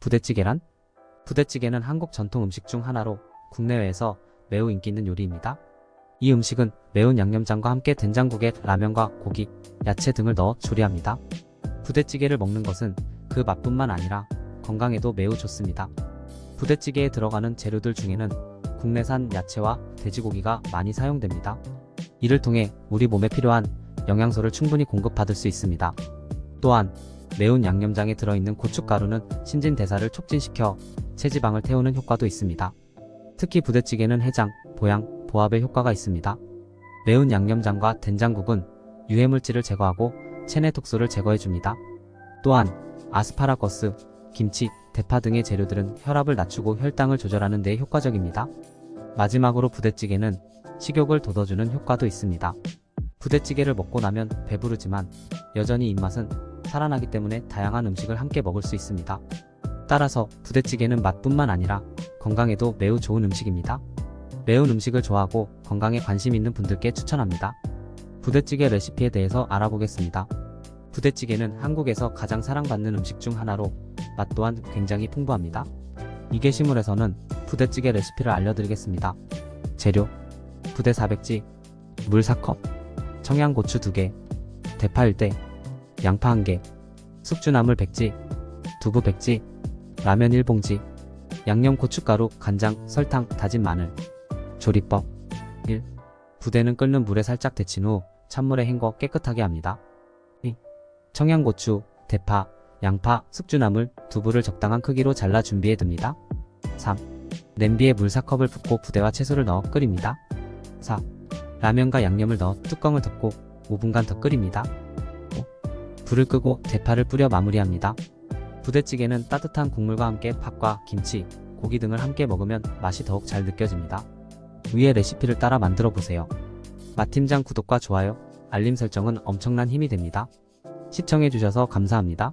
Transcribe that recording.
부대찌개란? 부대찌개는 한국 전통 음식 중 하나로 국내외에서 매우 인기 있는 요리입니다. 이 음식은 매운 양념장과 함께 된장국에 라면과 고기, 야채 등을 넣어 조리합니다. 부대찌개를 먹는 것은 그 맛뿐만 아니라 건강에도 매우 좋습니다. 부대찌개에 들어가는 재료들 중에는 국내산 야채와 돼지고기가 많이 사용됩니다. 이를 통해 우리 몸에 필요한 영양소를 충분히 공급받을 수 있습니다. 또한 매운 양념장에 들어있는 고춧가루는 신진대사를 촉진시켜 체지방을 태우는 효과도 있습니다. 특히 부대찌개는 해장, 보양, 보합에 효과가 있습니다. 매운 양념장과 된장국은 유해물질을 제거하고 체내 독소를 제거해줍니다. 또한 아스파라거스, 김치, 대파 등의 재료들은 혈압을 낮추고 혈당을 조절하는 데 효과적입니다. 마지막으로 부대찌개는 식욕을 돋워주는 효과도 있습니다. 부대찌개를 먹고 나면 배부르지만 여전히 입맛은 살아나기 때문에 다양한 음식을 함께 먹을 수 있습니다. 따라서 부대찌개는 맛뿐만 아니라 건강에도 매우 좋은 음식입니다. 매운 음식을 좋아하고 건강에 관심 있는 분들께 추천합니다. 부대찌개 레시피에 대해서 알아보겠습니다. 부대찌개는 한국에서 가장 사랑받는 음식 중 하나로 맛 또한 굉장히 풍부합니다. 이 게시물에서는 부대찌개 레시피를 알려드리겠습니다. 재료 부대 400지 물 4컵 청양고추 2개 대파 1대 양파 1개 숙주나물 100지 두부 100지 라면 1봉지 양념 고춧가루 간장 설탕 다진 마늘 조리법 1. 부대는 끓는 물에 살짝 데친 후 찬물에 헹궈 깨끗하게 합니다. 2. 청양고추, 대파, 양파, 숙주나물, 두부를 적당한 크기로 잘라 준비해 둡니다. 3. 냄비에 물 4컵을 붓고 부대와 채소를 넣어 끓입니다. 4. 라면과 양념을 넣어 뚜껑을 덮고 5분간 더 끓입니다. 5. 불을 끄고 대파를 뿌려 마무리합니다. 부대찌개는 따뜻한 국물과 함께 밥과 김치, 고기 등을 함께 먹으면 맛이 더욱 잘 느껴집니다. 위의 레시피를 따라 만들어 보세요. 마팀장 구독과 좋아요, 알림 설정은 엄청난 힘이 됩니다. 시청해주셔서 감사합니다.